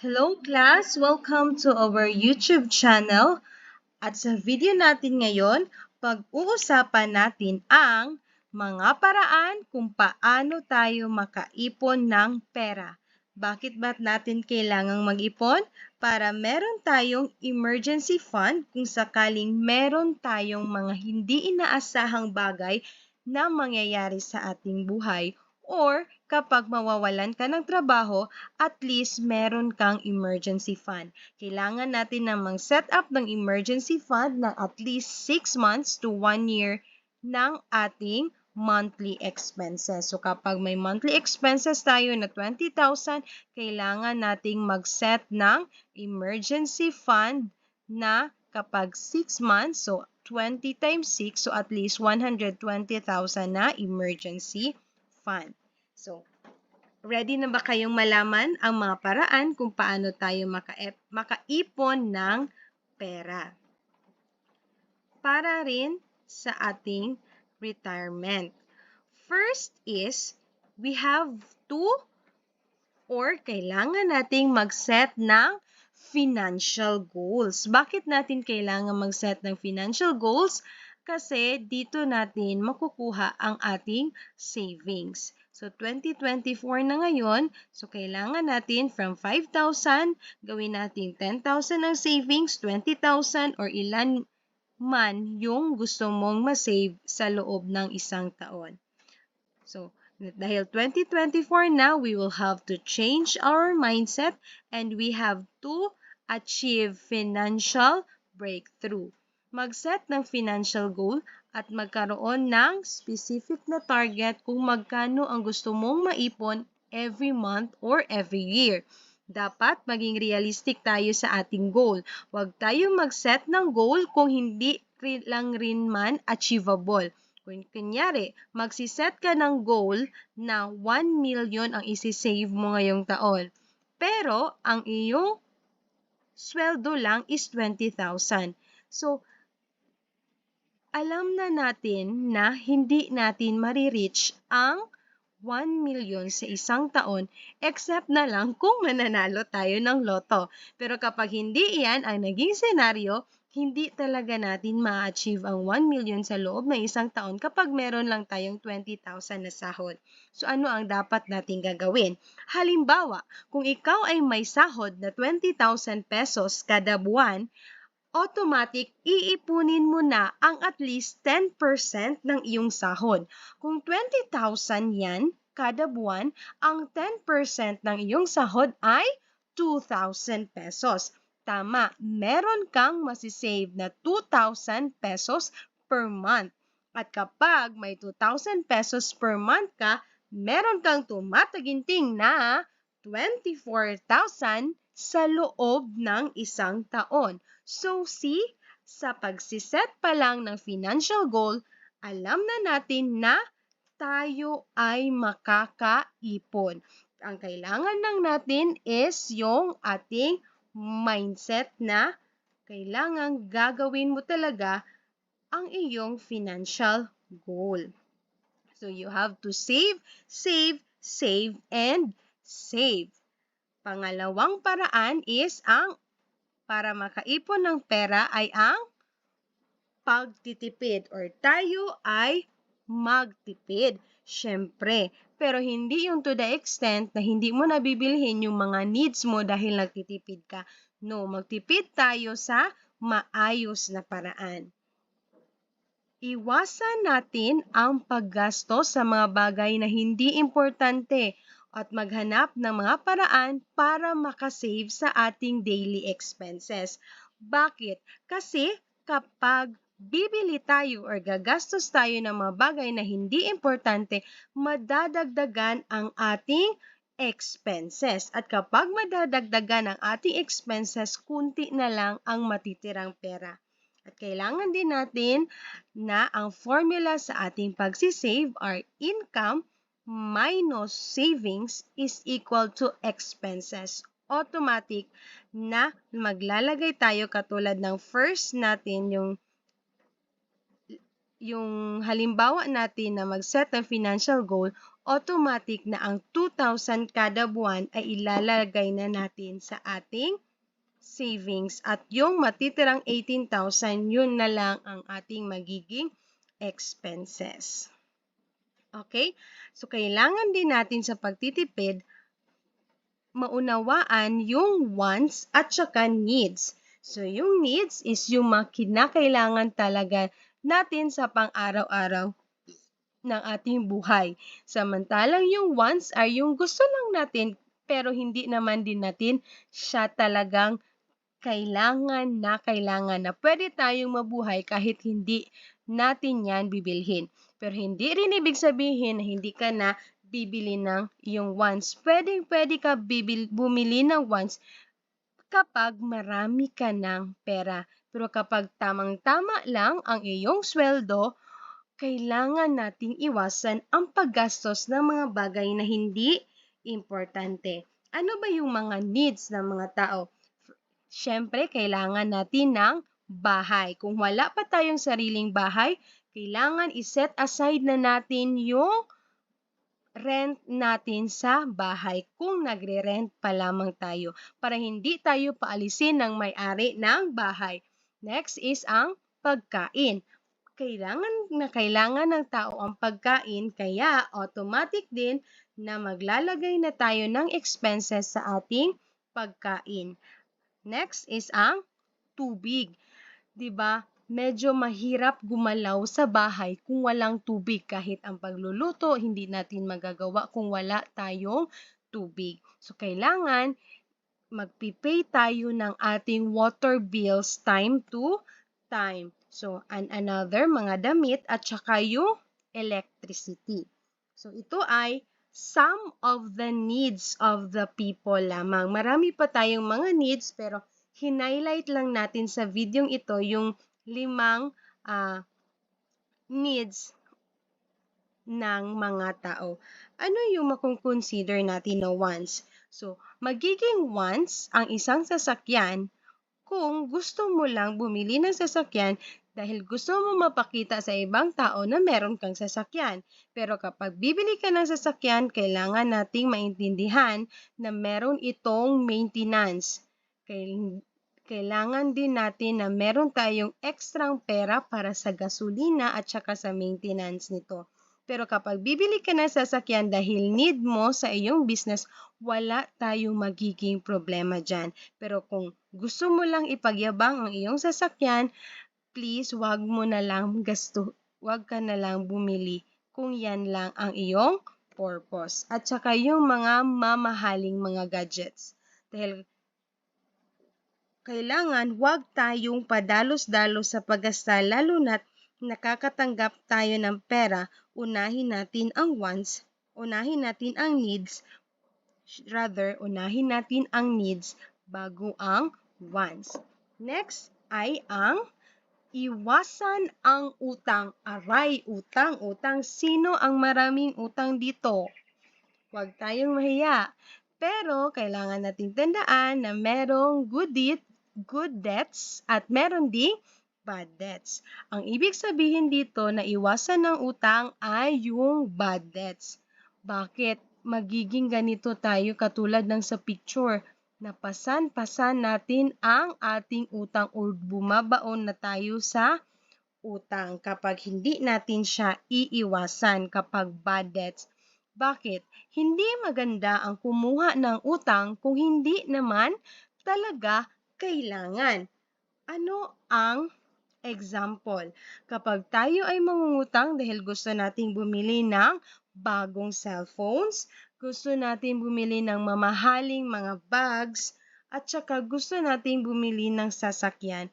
Hello class! Welcome to our YouTube channel. At sa video natin ngayon, pag-uusapan natin ang mga paraan kung paano tayo makaipon ng pera. Bakit ba natin kailangang mag-ipon? Para meron tayong emergency fund kung sakaling meron tayong mga hindi inaasahang bagay na mangyayari sa ating buhay or kapag mawawalan ka ng trabaho, at least meron kang emergency fund. Kailangan natin na mag-set up ng emergency fund na at least 6 months to 1 year ng ating monthly expenses. So kapag may monthly expenses tayo na 20,000, kailangan nating mag-set ng emergency fund na kapag 6 months, so 20 times 6, so at least 120,000 na emergency fund. So, ready na ba kayong malaman ang mga paraan kung paano tayo maka makaipon ng pera? Para rin sa ating retirement. First is, we have to or kailangan nating mag-set ng financial goals. Bakit natin kailangan mag-set ng financial goals? Kasi dito natin makukuha ang ating savings. So, 2024 na ngayon. So, kailangan natin from 5,000, gawin natin 10,000 ang savings, 20,000 or ilan man yung gusto mong ma-save sa loob ng isang taon. So, dahil 2024 na, we will have to change our mindset and we have to achieve financial breakthrough. Mag-set ng financial goal at magkaroon ng specific na target kung magkano ang gusto mong maipon every month or every year. Dapat maging realistic tayo sa ating goal. Huwag tayo mag-set ng goal kung hindi lang rin man achievable. Kung kunyari, magsiset ka ng goal na 1 million ang isi-save mo ngayong taon. Pero, ang iyong sweldo lang is 20,000. So, alam na natin na hindi natin marireach ang 1 million sa isang taon except na lang kung mananalo tayo ng loto. Pero kapag hindi iyan ang naging senaryo, hindi talaga natin ma-achieve ang 1 million sa loob ng isang taon kapag meron lang tayong 20,000 na sahod. So ano ang dapat natin gagawin? Halimbawa, kung ikaw ay may sahod na 20,000 pesos kada buwan, automatic iipunin mo na ang at least 10% ng iyong sahod. Kung 20,000 yan kada buwan, ang 10% ng iyong sahod ay 2,000 pesos. Tama, meron kang masisave na 2,000 pesos per month. At kapag may 2,000 pesos per month ka, meron kang tumataginting na 24,000 sa loob ng isang taon. So see, sa pagsiset pa lang ng financial goal, alam na natin na tayo ay makakaipon. Ang kailangan lang natin is yung ating mindset na kailangan gagawin mo talaga ang iyong financial goal. So you have to save, save, save, and save. Pangalawang paraan is ang para makaipon ng pera ay ang pagtitipid or tayo ay magtipid. Siyempre, pero hindi yung to the extent na hindi mo nabibilhin yung mga needs mo dahil nagtitipid ka. No, magtipid tayo sa maayos na paraan. Iwasan natin ang paggasto sa mga bagay na hindi importante at maghanap ng mga paraan para makasave sa ating daily expenses. Bakit? Kasi kapag bibili tayo or gagastos tayo ng mga bagay na hindi importante, madadagdagan ang ating expenses. At kapag madadagdagan ang ating expenses, kunti na lang ang matitirang pera. At kailangan din natin na ang formula sa ating pagsisave are income minus savings is equal to expenses. Automatic na maglalagay tayo katulad ng first natin yung yung halimbawa natin na mag-set ng financial goal, automatic na ang 2,000 kada buwan ay ilalagay na natin sa ating savings at yung matitirang 18,000 yun na lang ang ating magiging expenses. Okay? So, kailangan din natin sa pagtitipid maunawaan yung wants at saka needs. So, yung needs is yung mga kinakailangan talaga natin sa pang-araw-araw ng ating buhay. Samantalang yung wants ay yung gusto lang natin pero hindi naman din natin siya talagang kailangan na kailangan na pwede tayong mabuhay kahit hindi natin yan bibilhin. Pero hindi rin ibig sabihin na hindi ka na bibili ng iyong wants. Pwede, pwede ka bibil, bumili ng wants kapag marami ka ng pera. Pero kapag tamang-tama lang ang iyong sweldo, kailangan nating iwasan ang paggastos ng mga bagay na hindi importante. Ano ba yung mga needs ng mga tao? Siyempre, kailangan natin ng bahay. Kung wala pa tayong sariling bahay, kailangan iset aside na natin yung rent natin sa bahay kung nagre-rent pa lamang tayo para hindi tayo paalisin ng may-ari ng bahay. Next is ang pagkain. Kailangan na kailangan ng tao ang pagkain kaya automatic din na maglalagay na tayo ng expenses sa ating pagkain. Next is ang tubig. 'Di ba? medyo mahirap gumalaw sa bahay kung walang tubig. Kahit ang pagluluto, hindi natin magagawa kung wala tayong tubig. So, kailangan magpipay tayo ng ating water bills time to time. So, and another, mga damit at saka yung electricity. So, ito ay some of the needs of the people lamang. Marami pa tayong mga needs pero hinighlight lang natin sa videong ito yung limang uh, needs ng mga tao. Ano yung makong-consider natin na wants? So, magiging wants ang isang sasakyan kung gusto mo lang bumili ng sasakyan dahil gusto mo mapakita sa ibang tao na meron kang sasakyan. Pero kapag bibili ka ng sasakyan, kailangan nating maintindihan na meron itong maintenance kailangan din natin na meron tayong ekstrang pera para sa gasolina at saka sa maintenance nito. Pero kapag bibili ka ng sasakyan dahil need mo sa iyong business, wala tayong magiging problema dyan. Pero kung gusto mo lang ipagyabang ang iyong sasakyan, please wag mo na lang gasto, wag ka na lang bumili kung yan lang ang iyong purpose. At saka yung mga mamahaling mga gadgets. Dahil kailangan huwag tayong padalos-dalos sa paggasta lalo na't nakakatanggap tayo ng pera, unahin natin ang wants, unahin natin ang needs, rather, unahin natin ang needs bago ang wants. Next ay ang iwasan ang utang. Aray, utang, utang. Sino ang maraming utang dito? Huwag tayong mahiya. Pero, kailangan nating tandaan na merong good deed good debts at meron ding bad debts. Ang ibig sabihin dito na iwasan ng utang ay yung bad debts. Bakit magiging ganito tayo katulad ng sa picture? Napasan-pasan natin ang ating utang o bumabaon na tayo sa utang kapag hindi natin siya iiwasan kapag bad debts. Bakit? Hindi maganda ang kumuha ng utang kung hindi naman talaga kailangan. Ano ang example? Kapag tayo ay mangungutang dahil gusto nating bumili ng bagong cellphones, gusto nating bumili ng mamahaling mga bags, at saka gusto nating bumili ng sasakyan.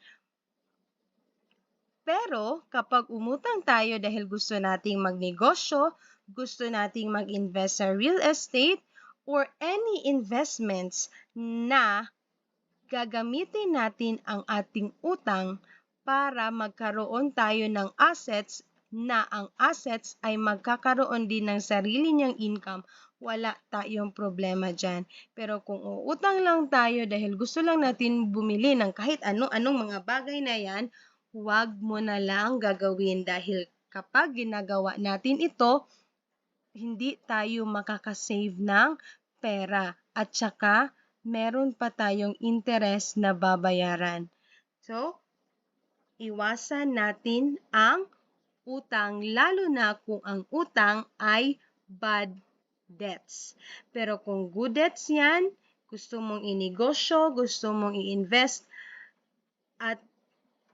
Pero kapag umutang tayo dahil gusto nating magnegosyo, gusto nating mag-invest sa real estate, or any investments na gagamitin natin ang ating utang para magkaroon tayo ng assets na ang assets ay magkakaroon din ng sarili niyang income, wala tayong problema dyan. Pero kung uutang lang tayo dahil gusto lang natin bumili ng kahit ano-anong mga bagay na yan, huwag mo na lang gagawin dahil kapag ginagawa natin ito, hindi tayo makakasave ng pera at saka meron pa tayong interest na babayaran. So, iwasan natin ang utang lalo na kung ang utang ay bad debts. Pero kung good debts yan, gusto mong inegosyo, gusto mong i-invest, at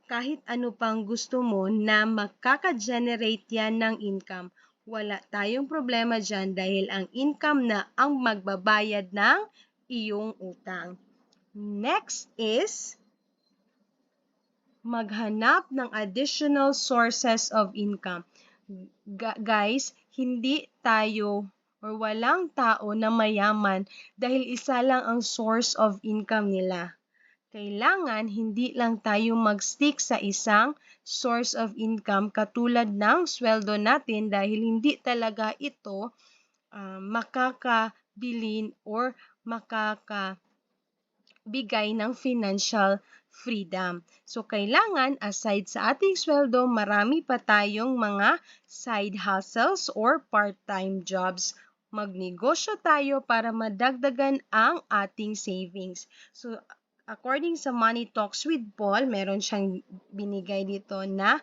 kahit ano pang gusto mo na makaka-generate yan ng income, wala tayong problema dyan dahil ang income na ang magbabayad ng iyong utang. Next is maghanap ng additional sources of income. G- guys, hindi tayo or walang tao na mayaman dahil isa lang ang source of income nila. Kailangan hindi lang tayo mag-stick sa isang source of income katulad ng sweldo natin dahil hindi talaga ito uh, makakabilin or makakabigay ng financial freedom. So, kailangan aside sa ating sweldo, marami pa tayong mga side hustles or part-time jobs magnegosyo tayo para madagdagan ang ating savings. So, according sa Money Talks with Paul, meron siyang binigay dito na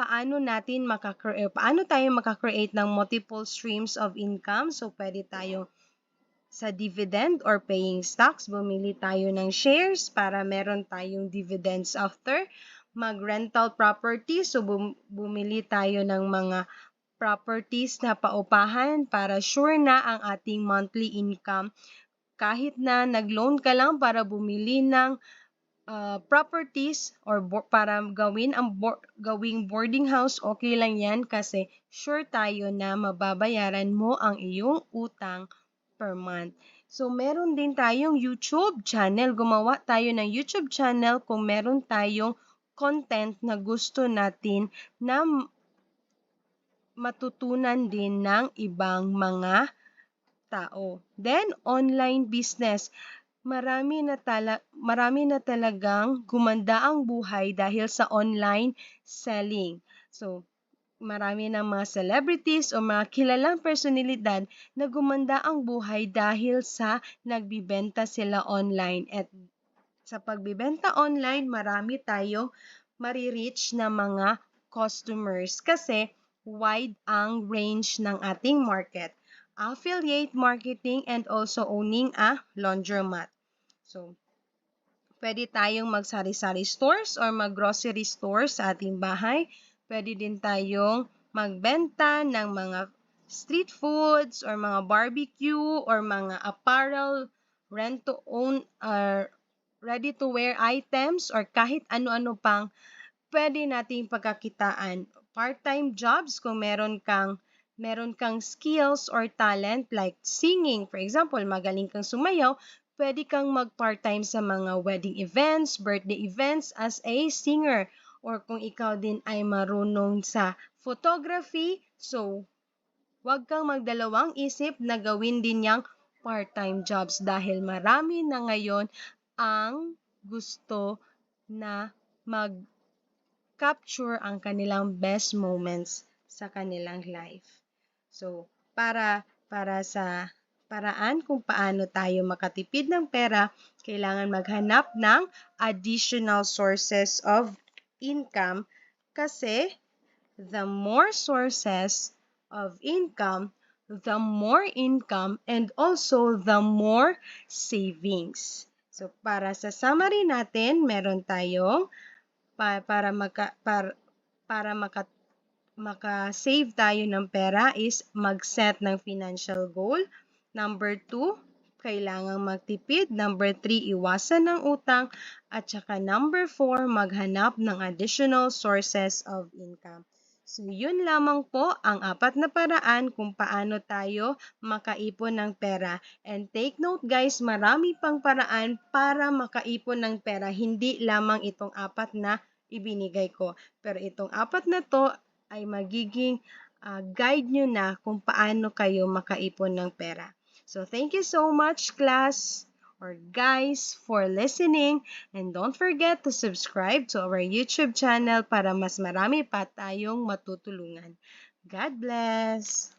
paano natin makakreate, paano tayo makakreate ng multiple streams of income. So, pwede tayo sa dividend or paying stocks, bumili tayo ng shares para meron tayong dividends after. Mag-rental property, so bumili tayo ng mga properties na paupahan para sure na ang ating monthly income kahit na nag-loan ka lang para bumili ng uh, properties or para gawin ang bo- gawing boarding house, okay lang yan kasi sure tayo na mababayaran mo ang iyong utang per month. So, meron din tayong YouTube channel. Gumawa tayo ng YouTube channel kung meron tayong content na gusto natin na matutunan din ng ibang mga tao. Then, online business. Marami na, tala, marami na talagang gumanda ang buhay dahil sa online selling. So, marami ng mga celebrities o mga kilalang personalidad na gumanda ang buhay dahil sa nagbibenta sila online. At sa pagbibenta online, marami tayong marireach na mga customers kasi wide ang range ng ating market affiliate marketing, and also owning a laundromat. So, pwede tayong magsari-sari stores or mag-grocery stores sa ating bahay. Pwede din tayong magbenta ng mga street foods or mga barbecue or mga apparel, rent to own or ready to wear items or kahit ano-ano pang pwede nating pagkakitaan. Part-time jobs kung meron kang meron kang skills or talent like singing, for example, magaling kang sumayaw, pwede kang mag-part-time sa mga wedding events, birthday events as a singer. Or kung ikaw din ay marunong sa photography, so huwag kang magdalawang isip na gawin din yang part-time jobs dahil marami na ngayon ang gusto na mag-capture ang kanilang best moments sa kanilang life. So, para para sa paraan kung paano tayo makatipid ng pera, kailangan maghanap ng additional sources of income kasi the more sources of income, the more income and also the more savings. So para sa summary natin, meron tayong pa, para maka para, para maka maka-save tayo ng pera is mag-set ng financial goal. Number 2, kailangang magtipid. Number 3, iwasan ng utang. At saka number 4, maghanap ng additional sources of income. So, yun lamang po ang apat na paraan kung paano tayo makaipon ng pera. And take note guys, marami pang paraan para makaipon ng pera. Hindi lamang itong apat na ibinigay ko. Pero itong apat na to ay magiging uh, guide nyo na kung paano kayo makaipon ng pera. So, thank you so much, class or guys, for listening. And don't forget to subscribe to our YouTube channel para mas marami pa tayong matutulungan. God bless!